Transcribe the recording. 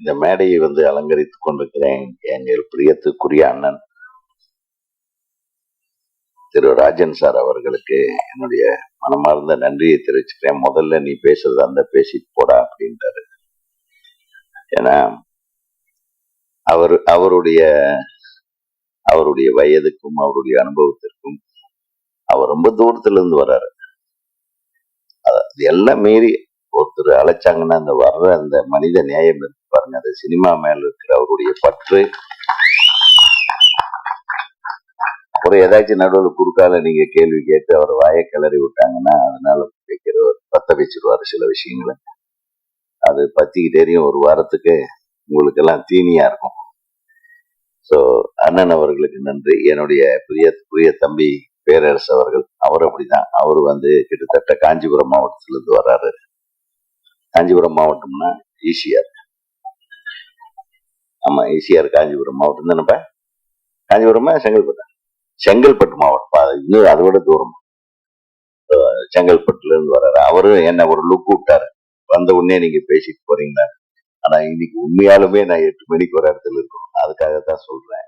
இந்த மேடையை வந்து அலங்கரித்துக் கொண்டிருக்கிறேன் எங்கள் பிரியத்துக்குரிய அண்ணன் திரு ராஜன் சார் அவர்களுக்கு என்னுடைய மனமார்ந்த நன்றியை தெரிவிச்சுக்கிறேன். முதல்ல நீ பேசுறது அந்த பேசிட்டு போடா அப்படின்றாரு. ஏன்னா அவர் அவருடைய அவருடைய வயதுக்கும் அவருடைய அனுபவத்திற்கும் அவர் ரொம்ப தூரத்துல இருந்து வர்றாரு. அது எல்லாம் மீறி ஒருத்தர் அழைச்சாங்கன்னா அந்த வர்ற அந்த மனித நியாயம் இருக்கு. பாருங்க அந்த சினிமா மேல இருக்கிற அவருடைய பற்று. அப்புறம் ஏதாச்சும் நடுவில் குறுக்கால நீங்க கேள்வி கேட்டு அவர் வாயை கிளறி விட்டாங்கன்னா அதனால வைக்கிறவர் பத்த வச்சிருவாரு சில விஷயங்களை. அது பத்திக்கிட்டே தெரியும் ஒரு வாரத்துக்கு உங்களுக்கு எல்லாம் தீனியா இருக்கும். ஸோ அண்ணன் அவர்களுக்கு நன்றி. என்னுடைய பிரிய பிரிய தம்பி பேரரசு அவர்கள் அவர் அப்படிதான். அவர் வந்து கிட்டத்தட்ட காஞ்சிபுரம் மாவட்டத்திலிருந்து வர்றாரு காஞ்சிபுரம் மாவட்டம்னா ஈசிஆர். ஆமா ஈஸியாக காஞ்சிபுரம் மாவட்டம் தானேப்பா? காஞ்சிபுரமா? செங்கல்பட்டு. செங்கல்பட்டு மாவட்டம். அது இன்னும் அதை விட தூரம். செங்கல்பட்டுல இருந்து வர்றாரு. அவரும் என்ன ஒரு லுக் விட்டாரு. வந்த உடனே நீங்க பேசிட்டு போறீங்களா? ஆனா இன்னைக்கு உண்மையாலுமே நான் எட்டு மணிக்கு ஒரு இடத்துல இருக்கணும் அதுக்காக தான் சொல்றேன்.